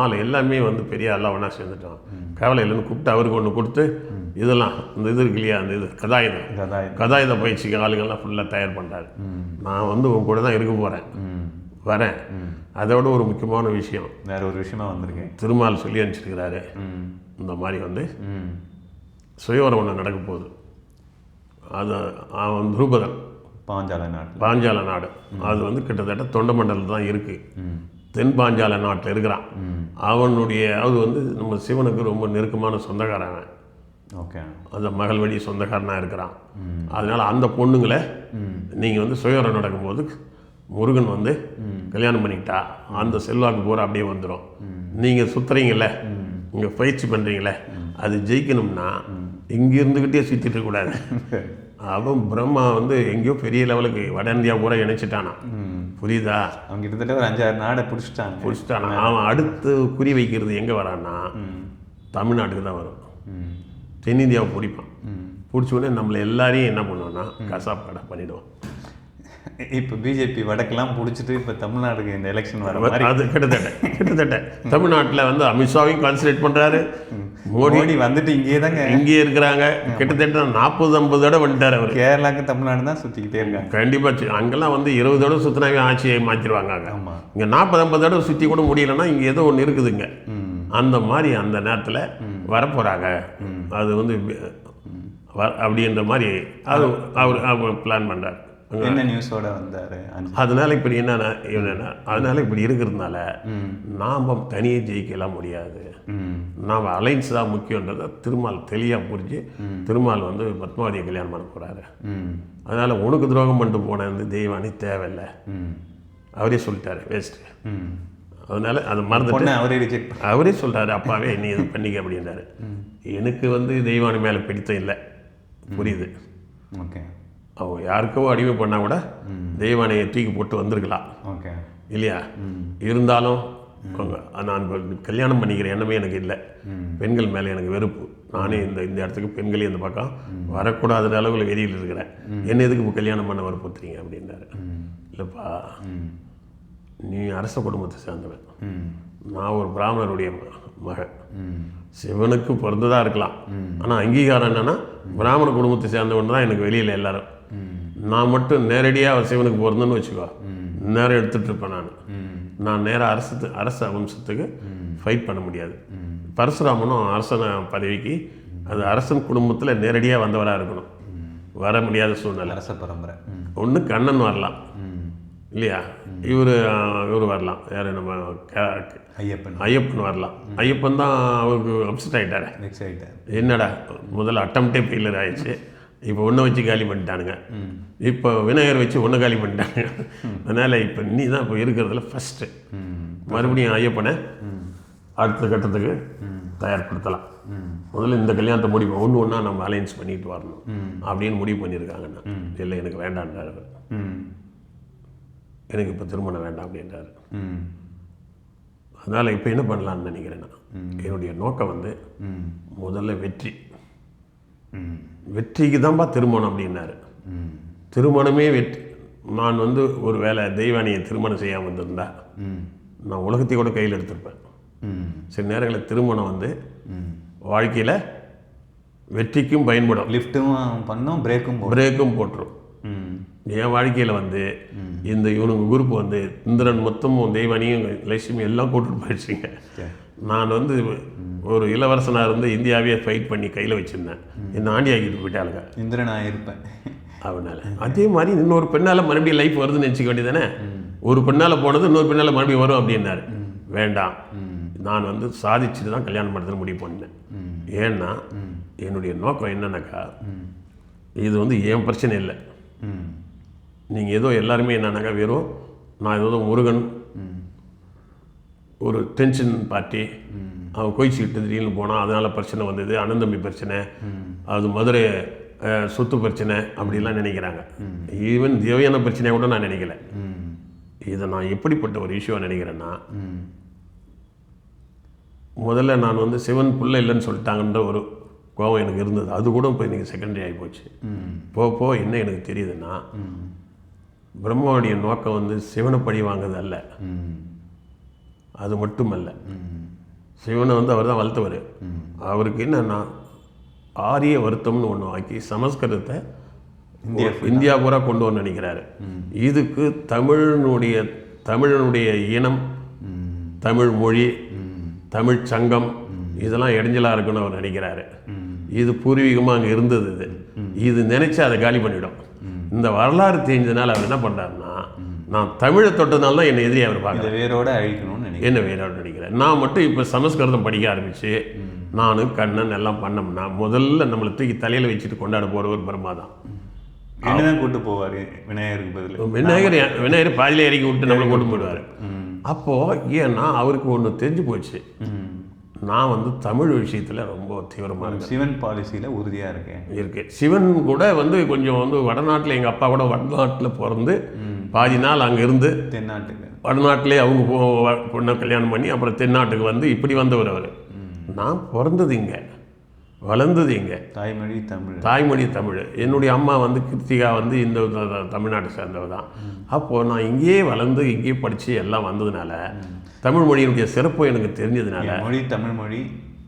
ஆள் எல்லாமே வந்து பெரிய ஆளாக ஒன்றா சேர்ந்துட்டோம் கவலை இல்லைன்னு கூப்பிட்டு அவருக்கு ஒன்று கொடுத்து இதெல்லாம் இந்த இது இருக்கு இல்லையா அந்த இது கதாயுதம். கதாயுத பயிற்சிக்கு ஆளுங்கள்லாம் ஃபுல்லாக தயார் பண்ணுறாரு நான் வந்து உன் கூட தான் இருக்க போகிறேன் வரேன். அதோட ஒரு முக்கியமான விஷயம். வேற ஒரு விஷயமா வந்திருக்கேன் திருமால் சொல்லி அனுப்பிச்சிருக்கிறாரு. இந்த மாதிரி வந்து சுயவரம் ஒன்று நடக்க போகுது. அது அவன் துருபதன். பாஞ்சால நாட்டில் பாஞ்சால நாடு. அது வந்து கிட்டத்தட்ட தொண்டை மண்டலத்தில் தான் இருக்குது தென் பாஞ்சால நாட்டில் இருக்கிறான். அவனுடைய அது வந்து நம்ம சிவனுக்கு ரொம்ப நெருக்கமான சொந்தக்காரன். ஓகே. அந்த மகள் வழி சொந்தக்காரனாக இருக்கிறான். அதனால் அந்த பொண்ணுங்களை நீங்கள் வந்து சுயவரம் நடக்கும்போது முருகன் வந்து கல்யாணம் பண்ணிக்கிட்டா அந்த செல்வாக்கு பூரா அப்படியே வந்துடும் நீங்கள் சுற்றுறீங்கள இங்கே பயிற்சி பண்ணுறீங்களே அது ஜெயிக்கணும்னா இங்கே இருந்துக்கிட்டே சுற்றிட்டு இருக்கக்கூடாது அவன் பிரம்மா வந்து எங்கேயோ பெரிய லெவலுக்கு வட இந்தியா பூரா இணைச்சிட்டானா. புரியுதா? அவங்க கிட்டத்தட்ட ஒரு அஞ்சாறு நாடை பிடிச்சிட்டாங்க பிடிச்சிட்டானா? அவன் அடுத்து குறி வைக்கிறது எங்கே வரான்னா தமிழ்நாட்டுக்கு தான் வரும். தென்னிந்தியாவை பிடிப்பான். பிடிச்ச உடனே நம்மளை எல்லாரையும் என்ன பண்ணுவோம்னா கசாப் கடை பண்ணிடுவோம். இப்போ பிஜேபி வடக்கெல்லாம் பிடிச்சிட்டு இப்போ தமிழ்நாடுக்கு இந்த எலெக்ஷன் வர மாதிரி. அது கிட்டத்தட்ட கிட்டத்தட்ட. தமிழ்நாட்டில் வந்து அமித்ஷாவையும் கான்சன்ட்ரேட் பண்ணுறாரு மோடி வந்துட்டு இங்கேயே தாங்க. இங்கேயே இருக்கிறாங்க. கிட்டத்தட்ட நாற்பது ஐம்பது தடவை வந்துட்டார் அவர். கேரளாக்கு தமிழ்நாடு தான் சுற்றிக்கிட்டே இருக்காங்க. கண்டிப்பாக அங்கெல்லாம் வந்து இருபது தடவை சுற்றினாவே ஆட்சியை மாற்றிடுவாங்க அங்கே. ஆமா. இங்கே நாற்பது ஐம்பது தடவை சுற்றி கூட முடியலன்னா இங்கே ஏதோ ஒன்று இருக்குதுங்க. ம். அந்த மாதிரி அந்த நேரத்தில் வரப்போகிறாங்க அது வந்து அப்படின்ற மாதிரி அது அவர் அவர் பிளான் பண்ணுறார் என்ன நியூஸோட வந்தாரு அதனால இப்படி என்னன்னா என்னன்னா அதனால இப்படி இருக்கிறதுனால நாம் தனியே ஜெயிக்கலாம் முடியாது. நாம் அலைன்ஸ் தான் முக்கியன்றதை திருமால் தெளிவாக புரிஞ்சு திருமால் வந்து பத்மாவதியை கல்யாணம் பண்ண போகிறாரு அதனால் உனக்கு துரோகம் பண்ணிட்டு போன இந்த தெய்வானி தேவையில்லை. அவரே சொல்லிட்டாரு வேஸ்ட்டு அதனால அதை பொண்ணை அவரே ரிஜெக்ட் அவரே சொல்கிறாரு அப்பாவே நீ இது பண்ணிக்க அப்படின்றாரு. எனக்கு வந்து தெய்வானி மேலே பிடித்தம் இல்லை. புரியுது. ஓகே. அவங்க யாருக்கோ அடிமை பண்ணால் கூட தெய்வானையை தூக்கி போட்டு வந்திருக்கலாம். ஓகே. இல்லையா? இருந்தாலும் நான் கல்யாணம் பண்ணிக்கிற எண்ணமே எனக்கு இல்லை. பெண்கள் மேலே எனக்கு வெறுப்பு. நானே இந்த இந்த இடத்துக்கு பெண்களே இந்த பக்கம் வரக்கூடாத அளவில் வெளியில் இருக்கிறேன். என்ன எதுக்கு இப்போ கல்யாணம் பண்ண வற்புறுத்துறீங்க அப்படின்னாரு இல்லைப்பா. நீ அரச குடும்பத்தை சேர்ந்தவன். ம். நான் ஒரு பிராமணருடைய மகன். சிவனுக்கு பிறந்ததாக இருக்கலாம். ஆனால் அங்கீகாரம் என்னன்னா பிராமண குடும்பத்தை சேர்ந்தவன் தான் எனக்கு வெளியில் எல்லாரும். நான் மட்டும் நேரடியாக சிவனுக்கு பிறந்தேன்னு வச்சுக்கோ. நேரம் எடுத்துகிட்டு இருப்பேன் நான். நான் நேராக அரசு அரச வம்சத்துக்கு ஃபைட் பண்ண முடியாது. பரசுராமனும் அரசன பதவிக்கு அது அரசன் குடும்பத்தில் நேரடியாக வந்தவராக இருக்கணும். வர முடியாத சூழ்நிலை. அரச பரம்பரை. ஒன்று கண்ணன் வரலாம். இல்லையா? இவர் இவர் வரலாம். யார் நம்ம ஐயப்பன். ஐயப்பன் வரலாம். ஐயப்பன் தான் அவருக்கு அப்செட் ஆகிட்டாரு நெக்ஸ்ட் ஆகிட்டார் என்னடா முதல்ல அட்டம்ப்டே ஃபெயிலியர் ஆயிடுச்சு. இப்போ ஒன்றை வச்சு காலி பண்ணிட்டானுங்க. இப்போ விநாயகர் வச்சு ஒன்று காலி பண்ணிட்டாங்க. அதனால் இப்போ நீ தான் இப்போ இருக்கிறதுல ஃபஸ்ட்டு மறுபடியும் ஐயப்பனை அடுத்த கட்டத்துக்கு தயார்படுத்தலாம். முதல்ல இந்த கல்யாணத்தை முடிவு ஒன்று ஒன்றா நம்ம அலைன்ஸ் பண்ணிட்டு வரணும். அப்படின்னு முடிவு பண்ணியிருக்காங்கண்ணா இல்லை எனக்கு வேண்டான்றாரு எனக்கு இப்போ திருமணம் வேண்டாம் அப்படின்றாரு. ம். அதனால் இப்போ என்ன பண்ணலான்னு நினைக்கிறேன் நான் என்னுடைய நோக்கம் வந்து ம். முதல்ல வெற்றி. ம். வெற்றிக்கு தான்ப்பா திருமணம் அப்படின்னாரு. ம். திருமணமே வெற்றி. நான் வந்து ஒரு வேளை தெய்வானியை திருமணம் செய்யாமல் வந்திருந்தா நான் உலகத்தை கூட கையில் எடுத்திருப்பேன். ம். சில நேரங்களில் திருமணம் வந்து ம். வாழ்க்கையில் வெற்றிக்கும் பயன்படும். லிஃப்ட்டும் பண்ணோம் பிரேக்கும் பிரேக்கும் போட்டுரும். என் வாழ்க்கையில் வந்து இந்த இவனுங்க குரூப் வந்து இந்திரன் மொத்தமும் தெய்வானியும் லட்சுமி எல்லாம் கூட்டிட்டு போயிடுச்சுங்க. நான் வந்து ஒரு இளவரசனாக இருந்து இந்தியாவே ஃபைட் பண்ணி கையில் வச்சுருந்தேன். என்ன ஆண்டி ஆக்கிட்டு போயிட்டாளுங்க. இந்திரன் நான் இருப்பேன். அவனால. அதே மாதிரி இன்னொரு பெண்ணால் மறுபடியும் லைஃப் வருதுன்னு நினச்சிக்க வேண்டியதானே ஒரு பெண்ணால் போனது இன்னொரு பெண்ணால் மறுபடியும் வரும் அப்படின்னாரு. வேண்டாம். நான் வந்து சாதிச்சுட்டு தான் கல்யாணம் பண்ணுறதுன்னு முடிவு பண்ணேன் ஏன்னா என்னுடைய நோக்கம் என்னன்னாக்கா இது வந்து என் பிரச்சனை இல்லை. நீங்கள் ஏதோ எல்லாருமே என்னன்னாக்கா வெறும் நான் ஏதோ முருகன் ஒரு டென்ஷன் பார்ட்டி அவன் கோயிச்சுக்கிட்டு திடீர்னு போனான் அதனால் பிரச்சனை வந்தது அனந்தம்பி பிரச்சனை அது மதுரை சொத்து பிரச்சனை அப்படிலாம் நினைக்கிறாங்க. ஈவன் தேவையான பிரச்சனையை கூட நான் நினைக்கல. ம் இதை நான் எப்படிப்பட்ட ஒரு இஷ்யூவாக நினைக்கிறேன்னா ம். முதல்ல நான் வந்து சிவன் புள்ள இல்லைன்னு சொல்லிட்டாங்கன்ற ஒரு கோபம் எனக்கு இருந்தது அது கூட இப்போ எனக்கு செகண்டரி ஆகி போச்சு ம் போ போ என்ன எனக்கு தெரியுதுன்னா பிரம்மாவுடைய நோக்கம் வந்து சிவனை பழி வாங்குறது அல்ல ம் அது மட்டுமல்ல ம். சிவனை வந்து அவர் தான் வளர்த்தவர் அவருக்கு என்னன்னா ஆரிய வருத்தம்னு ஒன்று ஆக்கி சமஸ்கிருதத்தை இந்தியா பூரா கொண்டு வர நினைக்கிறாரு இதுக்கு தமிழனுடைய தமிழனுடைய இனம். தமிழ் மொழி. தமிழ் சங்கம் இதெல்லாம் இடைஞ்சலாக இருக்குன்னு அவர் நினைக்கிறாரு. இது பூர்வீகமாக அங்கே இருந்தது இது. இது நினைச்சு அதை காலி பண்ணிடும். இந்த வரலாறு தெரிஞ்சதுனால அவர் என்ன பண்ணுறாருன்னா நான் தமிழை தொட்டதுனால தான் என்னை எதிரி அவர் பார்க்குறாரு. இதை வேரோட அழிக்கணும்னு என்ன வேறான்னு நினைக்கிறேன் நான் மட்டும் இப்போ சமஸ்கிருதம் படிக்க ஆரம்பிச்சு நானும் கண்ணன் எல்லாம் பண்ணோம்னா முதல்ல நம்மளை தூக்கி தலையில் வச்சுட்டு கொண்டாட போகிறவர் பிரம்மா தான். என்னதான் கூட்டு போவார்? விநாயகருக்கு பதில். விநாயகர் விநாயகர் பாதியில இறக்கி விட்டு நம்மளை கொண்டு போயிடுவார். அப்போது ஏன்னா அவருக்கு ஒன்று தெரிஞ்சு போச்சு. நான் வந்து தமிழ் விஷயத்தில் ரொம்ப தீவிரமாக இருக்கேன். சிவன் பாலிசியில் உறுதியாக இருக்கேன். இருக்கு. சிவன் கூட வந்து கொஞ்சம் வந்து வடநாட்டில் எங்கள் அப்பா கூட வடநாட்டில் பிறந்து பாதி நாள் அங்கே இருந்து தென்னாட்டுக்கு. வடநாட்டிலே அவங்க பொண்ணை கல்யாணம் பண்ணி அப்புறம் தென்னாட்டுக்கு வந்து இப்படி வந்தவர் அவர். நான் பிறந்தது இங்கே. வளர்ந்தது இங்கே. தாய்மொழி தமிழ். தாய்மொழி தமிழ். என்னுடைய அம்மா வந்து கிருத்திகா வந்து இந்த தமிழ்நாட்டை சேர்ந்தவ தான். அப்போது நான் இங்கேயே வளர்ந்து இங்கேயே படித்து எல்லாம் வந்ததுனால தமிழ் மொழியினுடைய சிறப்பு எனக்கு தெரிஞ்சதுனால மொழி தமிழ் மொழி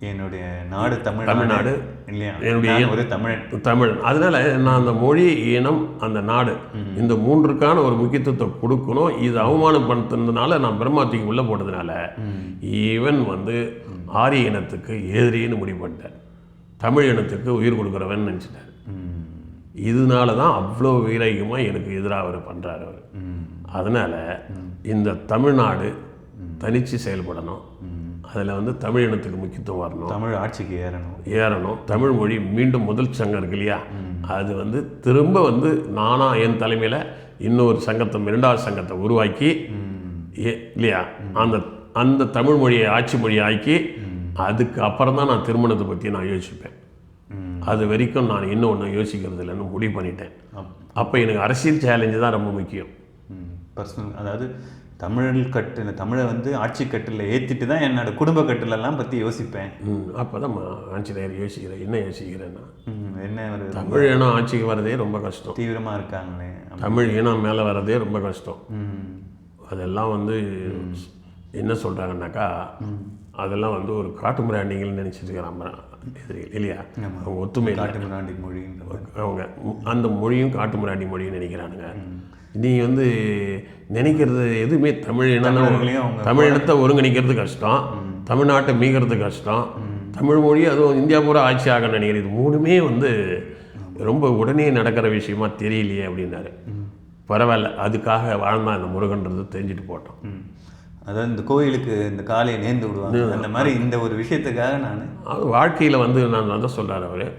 என்னுடைய நாடு தமிழ் தமிழ்நாடு. இல்லையா? என்னுடைய ஒரு தமிழன். தமிழ். அதனால நான் அந்த மொழி இனம் அந்த நாடு இந்த மூன்றுக்கான ஒரு முக்கியத்துவத்தை கொடுக்கணும். இது அவமானப்படுத்துனதுனால நான் பிரம்மாத்திக்கு உள்ளே போட்டதுனால இவன் வந்து ஆரிய இனத்துக்கு எதிரின்னு முடிவு பண்ணிட்டேன் தமிழ் இனத்துக்கு உயிர் கொடுக்குறவன் நினச்சிட்டார் ம். இதனால தான் அவ்வளோ வீரகமாக எனக்கு எதிராக அவர் பண்ணுறாரு அவர். அதனால் இந்த தமிழ்நாடு தனித்து செயல்படணும். அதில் வந்து தமிழ் இனத்துக்கு முக்கியத்துவம் வரணும். தமிழ் ஆட்சிக்கு ஏறணும். ஏறணும். தமிழ் மொழி மீண்டும் முதல் சங்கம் இருக்கு இல்லையா? அது வந்து திரும்ப வந்து நானா என் தலைமையில் இன்னொரு சங்கத்தை இரண்டாவது சங்கத்தை உருவாக்கி இல்லையா? அந்த அந்த தமிழ் மொழியை ஆட்சி மொழியை ஆக்கி அதுக்கு அப்புறம் தான் நான் திருமணத்தை பற்றி நான் யோசிப்பேன். அது வரைக்கும் நான் இன்னும் ஒன்றும் யோசிக்கிறது இல்லைன்னு முடிவு பண்ணிட்டேன். அப்- அப்போ எனக்கு அரசியல் சேலஞ்சு தான் ரொம்ப முக்கியம். பர்சனல் அதாவது தமிழ் கட்டில் தமிழை வந்து ஆட்சி கட்டில் ஏற்றிட்டு தான் என்னோட குடும்ப கட்டிலெல்லாம் பற்றி யோசிப்பேன். அப்போ தான் ஆஞ்சநேயர் யோசிக்கிறேன். என்ன யோசிக்கிறேன்னா என்ன ஒரு தமிழ் இனம் ஆட்சிக்கு வரதே ரொம்ப கஷ்டம். தீவிரமாக இருக்காங்களே. தமிழ் இனம் மேலே வரதே ரொம்ப கஷ்டம். அதெல்லாம் வந்து என்ன சொல்கிறாங்கன்னாக்கா அதெல்லாம் வந்து ஒரு காட்டு மிராண்டிங்கள்னு எதிரிகள் இல்லையா? அவங்க ஒத்துமை காட்டு மிராண்டி மொழின்ற அவங்க அந்த மொழியும் காட்டு மிராண்டி மொழியும் நினைக்கிறானுங்க. நீ வந்து நினைக்கிறது எதுவுமே தமிழ் இனம் தமிழ் இனத்தை ஒருங்கிணைக்கிறது கஷ்டம். தமிழ்நாட்டை மீகிறது கஷ்டம். தமிழ் மொழி அதுவும் இந்தியா பூரா ஆட்சி ஆக நினைக்கிறது இது மூணுமே வந்து ரொம்ப உடனே நடக்கிற விஷயமா தெரியலையே அப்படின்னாரு. பரவாயில்ல. அதுக்காக வாழ்ந்தான் இந்த முருகன்றது தெரிஞ்சுட்டு போட்டோம். அதாவது இந்த கோயிலுக்கு இந்த காலையை நேர்ந்து விடுவாங்க. அந்த மாதிரி இந்த ஒரு விஷயத்துக்காக நான் அது வாழ்க்கையில் வந்து நான் தான் சொல்கிறார் அவர்.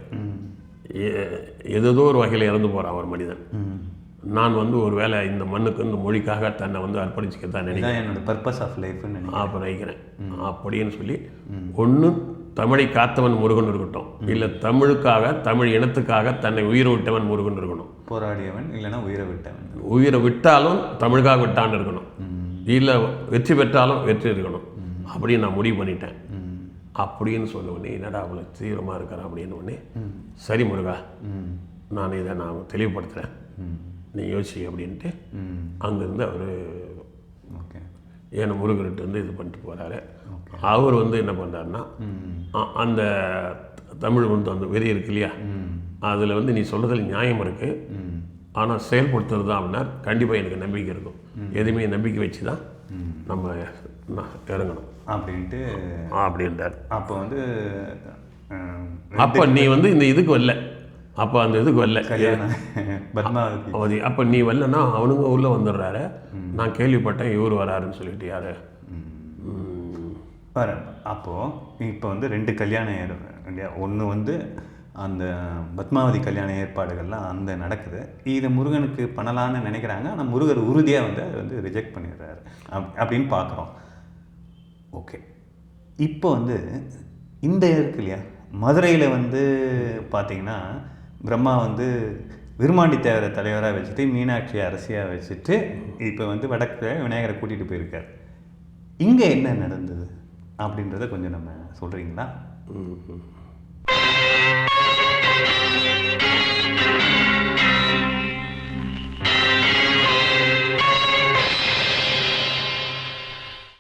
ஏதோ ஒரு வகையில் இறந்து போகிறான் ஒரு மனிதன். நான் வந்து ஒரு வேளை இந்த மண்ணுக்கு இந்த மொழிக்காக தன்னை வந்து அர்ப்பணிச்சுக்க தான் நினைக்கிறேன். என்னோட பர்பஸ் ஆஃப் லைஃப்னு அப்போ நினைக்கிறேன். அப்படின்னு சொல்லி ஒன்று தமிழை காத்தவன் முருகன் இருக்கட்டும். இல்லை தமிழுக்காக தமிழ் இனத்துக்காக தன்னை உயிரை விட்டவன் முருகன் இருக்கணும். போராடியவன் இல்லைன்னா உயிரை விட்டவன். உயிரை விட்டாலும் தமிழுக்காக விட்டான்னு இருக்கணும். இல்லை வெற்றி பெற்றாலும் வெற்றி இருக்கணும். அப்படின்னு நான் முடிவு பண்ணிட்டேன். அப்படின்னு சொன்ன உடனே என்னடா அவ்வளோ தீவிரமாக இருக்கிறேன் அப்படின்னு உடனே சரி முருகா நான் இதை நான் தெளிவுபடுத்துகிறேன் நீ யோசி அப்படின்ட்டு அங்கேருந்து அவர் ஓகே. ஏன்னா முருகர்கிட்ட வந்து இது பண்ணிட்டு போகிறாரு அவர் வந்து என்ன பண்ணுறாருன்னா அந்த தமிழ் வந்து அந்த வெறி இருக்கு இல்லையா? அதில் வந்து நீ சொல்கிறதுல நியாயம் இருக்குது ஆனால் செயல்படுத்துறது தான் அப்படின்னா கண்டிப்பாக எனக்கு நம்பிக்கை இருக்கும். எதுவுமே நம்பிக்கை வச்சு தான் நம்ம இறங்கணும். அப்படின்ட்டு அப்படின்றார். அப்போ வந்து அப்போ நீ வந்து இந்த இதுக்கு வரல. அப்போ அந்த இதுக்கு வரல. கல்யாணம். பத்மாவதி. அவதி. அப்போ நீ வரலன்னா அவனுங்க உள்ளே வந்துடுறாரு. நான் கேள்விப்பட்டேன் இவர் வராருன்னு சொல்லிட்டு யாரு. பாரு அப்போது இப்போ வந்து ரெண்டு கல்யாணம் இல்லையா? ஒன்று வந்து அந்த பத்மாவதி கல்யாண ஏற்பாடுகள்லாம் அந்த நடக்குது. இதை முருகனுக்கு பண்ணலான்னு நினைக்கிறாங்க. ஆனால் முருகர் உறுதியாக வந்து அதை வந்து ரிஜெக்ட் பண்ணிடுறாரு. அப் அப்படின்னு பார்க்குறோம் ஓகே. இப்போ வந்து இந்த இருக்கு இல்லையா? மதுரையில் வந்து பார்த்தீங்கன்னா பிரம்மா வந்து விருமாண்டி தேவரை தலைவராக வச்சுட்டு மீனாட்சி அரசியாக வச்சுட்டு இப்போ வந்து வடக்கு விநாயகரை கூட்டிகிட்டு போயிருக்கார். இங்கே என்ன நடந்தது அப்படின்றத கொஞ்சம் நம்ம சொல்கிறீங்களா